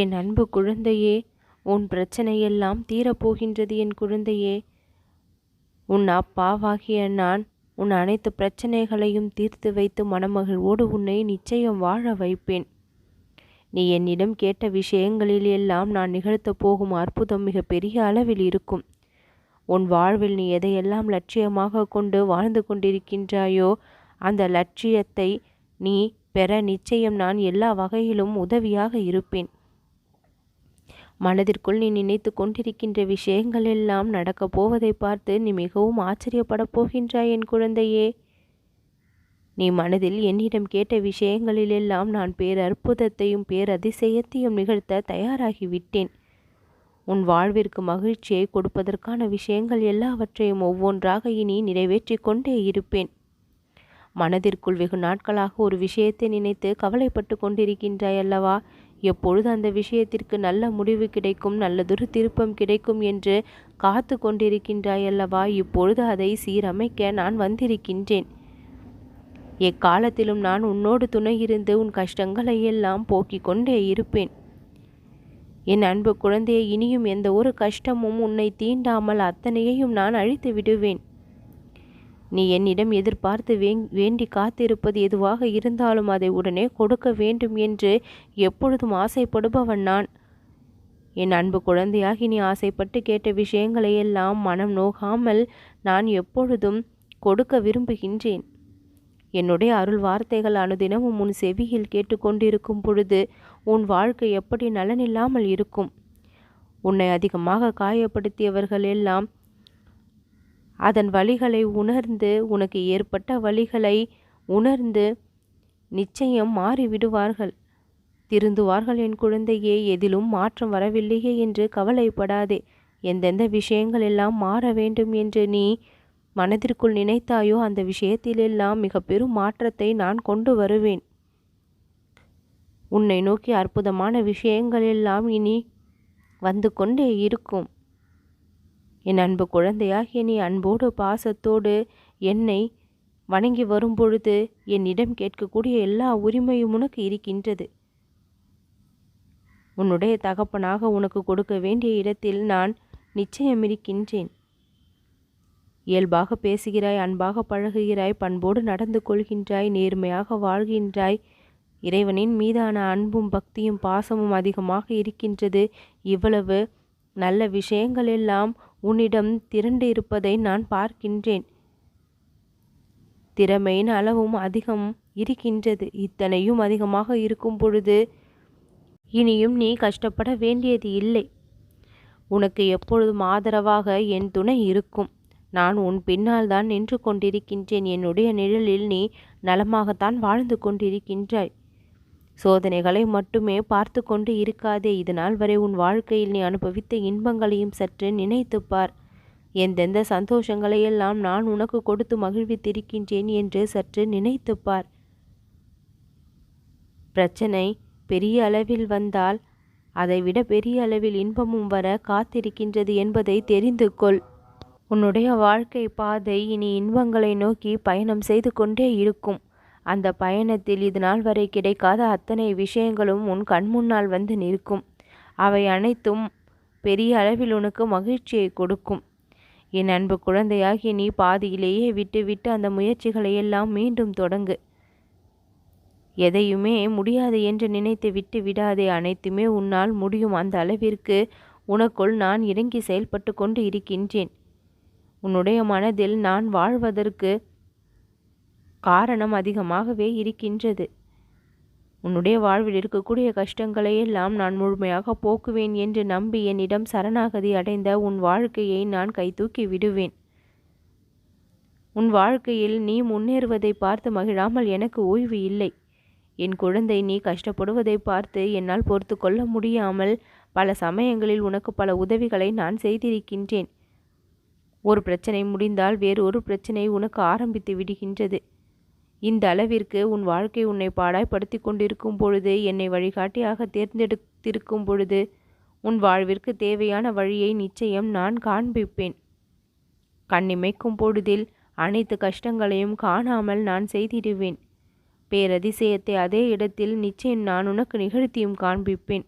என் அன்பு குழந்தையே உன் பிரச்சனையெல்லாம் தீரப்போகின்றது என் குழந்தையே. உன் அப்பாவாகிய நான் உன் அனைத்து பிரச்சனைகளையும் தீர்த்து வைத்து மனமகிழ்வோடு உன்னை நிச்சயம் வாழ வைப்பேன். நீ என்னிடம் கேட்ட விஷயங்களில் எல்லாம் நான் நிகழ்த்தப் போகும் அற்புதம் மிக பெரிய அளவில் இருக்கும். உன் வாழ்வில் நீ எதையெல்லாம் லட்சியமாக கொண்டு வாழ்ந்து கொண்டிருக்கின்றாயோ அந்த லட்சியத்தை நீ பெற நிச்சயம் நான் எல்லா வகையிலும் உதவியாக இருப்பேன். மனதிற்குள் நீ நினைத்து கொண்டிருக்கின்ற விஷயங்கள் எல்லாம் நடக்கப் போவதை பார்த்து நீ மிகவும் ஆச்சரியப்படப் போகின்றாய் என் குழந்தையே. நீ மனதில் என்னிடம் கேட்ட விஷயங்களிலெல்லாம் நான் பேரற்புதத்தையும் பேரதிசயத்தையும் நிகழ்த்த தயாராகிவிட்டேன். உன் வாழ்விற்கு மகிழ்ச்சியை கொடுப்பதற்கான விஷயங்கள் எல்லாவற்றையும் ஒவ்வொன்றாக இனி நிறைவேற்றி கொண்டே இருப்பேன். மனதிற்குள் வெகு நாட்களாக ஒரு விஷயத்தை நினைத்து கவலைப்பட்டு கொண்டிருக்கின்றாய் அல்லவா? எப்பொழுது அந்த விஷயத்திற்கு நல்ல முடிவு கிடைக்கும் நல்லதொரு திருப்பம் கிடைக்கும் என்று காத்து கொண்டிருக்கின்றாய் அல்லவா? இப்பொழுது அதை சீரமைக்க நான் வந்திருக்கின்றேன். எக்காலத்திலும் நான் உன்னோடு துணையிருந்து உன் கஷ்டங்களை எல்லாம் போக்கிக் கொண்டே இருப்பேன். என் அன்பு குழந்தையை இனியும் எந்த ஒரு கஷ்டமும் உன்னை தீண்டாமல் அத்தனையையும் நான் அழித்து விடுவேன். நீ என்னிடம் எதிர்பார்த்து வேண்டி காத்திருப்பது எதுவாக இருந்தாலும் அதை உடனே கொடுக்க வேண்டும் என்று எப்பொழுதும் ஆசைப்படுபவன் நான். என் அன்பு குழந்தையாகி நீ ஆசைப்பட்டு கேட்ட விஷயங்களை எல்லாம் மனம் நோகாமல் நான் எப்பொழுதும் கொடுக்க விரும்புகின்றேன். என்னுடைய அருள் வார்த்தைகள் அனுதினமும் உன் செவியில் கேட்டுக்கொண்டிருக்கும் பொழுது உன் வாழ்க்கை எப்படி நலனில்லாமல் இருக்கும்? உன்னை அதிகமாக காயப்படுத்தியவர்கள் எல்லாம் அதன் வழிகளை உணர்ந்து உனக்கு ஏற்பட்ட வழிகளை உணர்ந்து நிச்சயம் மாறிவிடுவார்கள். திருந்துவார்கள் என் குழந்தையே எதிலும் மாற்றம் வரவில்லையே என்று கவலைப்படாதே. எந்தெந்த விஷயங்கள் எல்லாம் மாற வேண்டும் என்று நீ மனதிற்குள் நினைத்தாயோ அந்த விஷயத்திலெல்லாம் மிக பெரும் மாற்றத்தை நான் கொண்டு வருவேன். உன்னை நோக்கி அற்புதமான விஷயங்கள் எல்லாம் இனி வந்து கொண்டே இருக்கும். என் அன்பு குழந்தையாகிய நீ அன்போடு பாசத்தோடு என்னை வணங்கி வரும்பொழுது என்னிடம் கேட்கக்கூடிய எல்லா உரிமையும் உனக்கு இருக்கின்றது. உன்னுடைய தகப்பனாக உனக்கு கொடுக்க வேண்டிய இடத்தில் நான் நிச்சயம் இருக்கின்றேன் இயல்பாக பேசுகிறாய் அன்பாக பழகுகிறாய் பண்போடு நடந்து கொள்கின்றாய் நேர்மையாக வாழ்கின்றாய். இறைவனின் மீதான அன்பும் பக்தியும் பாசமும் அதிகமாக இருக்கின்றது. இவ்வளவு நல்ல விஷயங்கள் எல்லாம் உன்னிடம் திரண்டு இருப்பதை நான் பார்க்கின்றேன். திறமையின் அளவும் அதிகம் இருக்கின்றது. இத்தனையும் அதிகமாக இருக்கும் பொழுது இனியும் நீ கஷ்டப்பட வேண்டியது இல்லை. உனக்கு எப்பொழுதும் ஆதரவாக என் துணை இருக்கும். நான் உன் பின்னால் தான் நின்று கொண்டிருக்கின்றேன். என்னுடைய நிழலில் நீ நலமாகத்தான் வாழ்ந்து கொண்டிருக்கின்றாய். சோதனைகளை மட்டுமே பார்த்து கொண்டு இருக்காதே. இதனால் வரை உன் வாழ்க்கையில் நீ அனுபவித்த இன்பங்களையும் சற்று நினைத்துப்பார். எந்தெந்த சந்தோஷங்களையெல்லாம் நான் உனக்கு கொடுத்து மகிழ்வித்திருக்கின்றேன் என்று சற்று நினைத்துப்பார். பிரச்சனை பெரிய அளவில் வந்தால் அதைவிட பெரிய அளவில் இன்பமும் வர காத்திருக்கின்றது என்பதை தெரிந்து கொள் உன்னுடைய வாழ்க்கை பாதை இனி இன்பங்களை நோக்கி பயணம் செய்து கொண்டே இருக்கும். அந்த பயணத்தில் இது நாள் வரை கிடைக்காத அத்தனை விஷயங்களும் உன் கண்முன்னால் வந்து நிற்கும். அவை அனைத்தும் பெரிய அளவில் உனக்கு மகிழ்ச்சியை கொடுக்கும். என் அன்பு குழந்தையாகி நீ பாதியிலேயே விட்டுவிட்டு அந்த முயற்சிகளை எல்லாம் மீண்டும் தொடங்கு. எதையுமே முடியாது என்று நினைத்து விட்டு விடாதே. அனைத்துமே உன்னால் முடியும். அந்த அளவிற்கு உனக்குள் நான் இறங்கி செயல்பட்டு கொண்டு இருக்கின்றேன். உன்னுடைய மனதில் நான் வாழ்வதற்கு காரணம் அதிகமாகவே இருக்கின்றது. உன்னுடைய வாழ்வில் இருக்கக்கூடிய கஷ்டங்களை எல்லாம் நான் முழுமையாக போக்குவேன் என்று நம்பி என்னிடம் சரணாகதி அடைந்த உன் வாழ்க்கையை நான் கைதூக்கி விடுவேன். உன் வாழ்க்கையில் நீ முன்னேறுவதை பார்த்து மகிழாமல் எனக்கு ஓய்வு இல்லை. என் குழந்தை நீ கஷ்டப்படுவதை பார்த்து என்னால் பொறுத்து கொள்ள முடியாமல் பல சமயங்களில் உனக்கு பல உதவிகளை நான் செய்திருக்கின்றேன். ஒரு பிரச்சனை முடிந்தால் வேறு ஒரு பிரச்சனை உனக்கு ஆரம்பித்து விடுகின்றது. இந்த அளவிற்கு உன் வாழ்க்கை உன்னை பாடாய்படுத்தி கொண்டிருக்கும் பொழுது என்னை வழிகாட்டியாக தேர்ந்தெடுத்திருக்கும் பொழுது உன் வாழ்விற்கு தேவையான வழியை நிச்சயம் நான் காண்பிப்பேன். கண்ணிமைக்கும் பொழுதில் அனைத்து கஷ்டங்களையும் காணாமல் நான் செய்திடுவேன். பேரதிசயத்தை அதே இடத்தில் நிச்சயம் நான் உனக்கு நிகழ்த்தியும் காண்பிப்பேன்.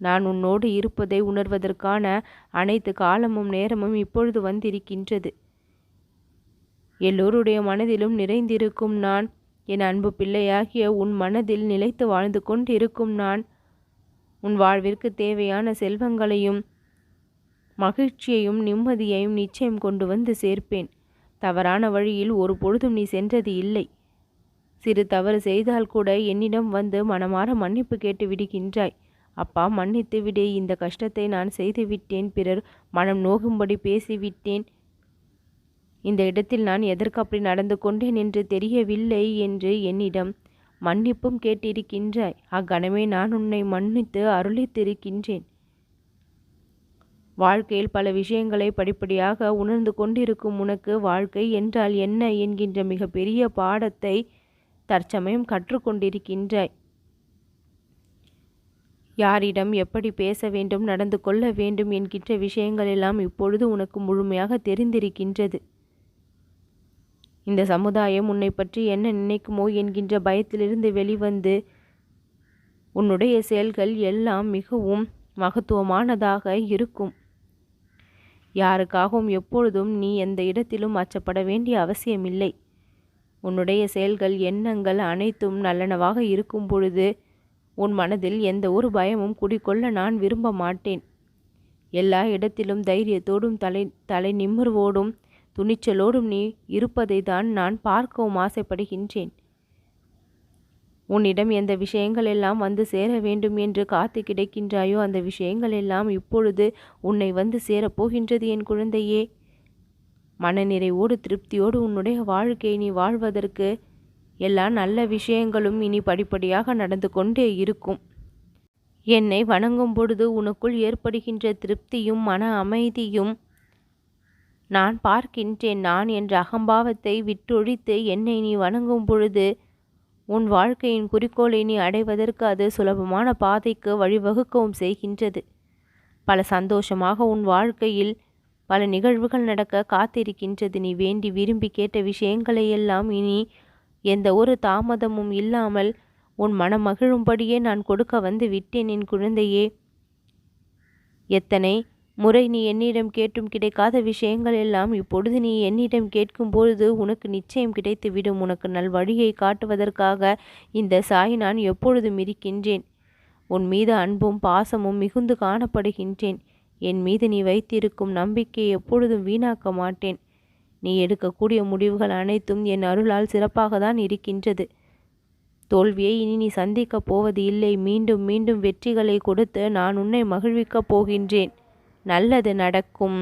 நான் உன்னோடு இருப்பதை உணர்வதற்கான அனைத்து காலமும் நேரமும் இப்பொழுது வந்திருக்கின்றது. எல்லோருடைய மனதிலும் நிறைந்திருக்கும் நான். என் அன்பு பிள்ளையாகிய உன் மனதில் நிலைத்து வாழ்ந்து கொண்டிருக்கும் நான். உன் வாழ்விற்கு தேவையான செல்வங்களையும் மகிழ்ச்சியையும் நிம்மதியையும் நிச்சயம் கொண்டு வந்து சேர்ப்பேன். தவறான வழியில் ஒரு பொழுதும் நீ சென்றது இல்லை. சிறு தவறு செய்தால் கூட என்னிடம் வந்து மனமாற மன்னிப்பு கேட்டு விடுகின்றாய். அப்பா மன்னித்து விடு. இந்த கஷ்டத்தை நான் செய்துவிட்டேன். பிறர் மனம் நோகும்படி பேசிவிட்டேன். இந்த இடத்தில் நான் எதற்கு அப்படி நடந்து கொண்டேன் என்று தெரியவில்லை என்று என்னிடம் மன்னிப்பும் கேட்டிருக்கின்றாய். அக்கணமே நான் உன்னை மன்னித்து அருளித்திருக்கின்றேன். வாழ்க்கையில் பல விஷயங்களை படிப்படியாக உணர்ந்து கொண்டிருக்கும் உனக்கு வாழ்க்கை என்றால் என்ன என்கின்ற மிகப்பெரிய பாடத்தை தற்சமயம் கற்றுக்கொண்டிருக்கின்றாய். யாரிடம் எப்படி பேச வேண்டும் நடந்து கொள்ள வேண்டும் என்கின்ற விஷயங்களெல்லாம் இப்பொழுது உனக்கு முழுமையாக தெரிந்திருக்கின்றது. இந்த சமுதாயம் உன்னை பற்றி என்ன நினைக்குமோ என்கின்ற பயத்திலிருந்து வெளிவந்து உன்னுடைய செயல்கள் எல்லாம் மிகவும் மகத்துவமானதாக இருக்கும். யாருக்காகவும் எப்பொழுதும் நீ எந்த இடத்திலும் அச்சப்பட வேண்டிய அவசியமில்லை. உன்னுடைய செயல்கள் எண்ணங்கள் அனைத்தும் நல்லனவாக இருக்கும் பொழுது உன் மனதில் எந்த ஒரு பயமும் குடிக்கொள்ள நான் விரும்ப மாட்டேன். எல்லா இடத்திலும் தைரியத்தோடும் தலை தலை நிமிர்வோடும் துணிச்சலோடும் நீ இருப்பதை தான் நான் பார்க்கவும் ஆசைப்படுகின்றேன். உன்னிடம் எந்த விஷயங்கள் எல்லாம் வந்து சேர வேண்டும் என்று காத்து கிடைக்கின்றாயோ அந்த விஷயங்கள் எல்லாம் இப்பொழுது உன்னை வந்து சேரப்போகின்றது என் குழந்தையே. மனநிறைவோடு திருப்தியோடு உன்னுடைய வாழ்க்கையை நீ வாழ்வதற்கு எல்லா நல்ல விஷயங்களும் இனி படிப்படியாக நடந்து கொண்டே இருக்கும். என்னை வணங்கும் பொழுது உனக்குள் ஏற்படுகின்ற திருப்தியும் மன அமைதியும் நான் பார்க்கின்றேன் நான் என்ற அகம்பாவத்தை விட்டொழித்து என்னை நீ வணங்கும் பொழுது உன் வாழ்க்கையின் குறிக்கோளை நீ அடைவதற்கு அது சுலபமான பாதைக்கு வழிவகுக்கவும் செய்கின்றது. பல சந்தோஷமாக உன் வாழ்க்கையில் பல நிகழ்வுகள் நடக்க காத்திருக்கின்றது. நீ வேண்டி விரும்பி கேட்ட விஷயங்களை எல்லாம் இனி எந்த ஒரு தாமதமும் இல்லாமல் உன் மனம் மகிழும்படியே நான் கொடுக்க வந்து விட்டேன் என் குழந்தையே. எத்தனை முறை நீ என்னிடம் கேட்டும் கிடைக்காத விஷயங்கள் எல்லாம் இப்பொழுது நீ என்னிடம் கேட்கும் பொழுது உனக்கு நிச்சயம் கிடைத்துவிடும். உனக்கு நல் வழியை காட்டுவதற்காக இந்த சாய் நான் எப்பொழுதும் இருக்கின்றேன் உன் மீது அன்பும் பாசமும் மிகுந்து காணப்படுகின்றேன். என் மீது நீ வைத்திருக்கும் நம்பிக்கையை எப்பொழுதும் வீணாக்க மாட்டேன். நீ எடுக்கக்கூடிய முடிவுகள் அனைத்தும் என் அருளால் சிறப்பாக தான் இருக்கின்றது. தோல்வியை இனி நீ சந்திக்கப் போவது இல்லை. மீண்டும் மீண்டும் வெற்றிகளை கொடுத்து நான் உன்னை மகிழ்விக்கப் போகின்றேன். நல்லது நடக்கும்.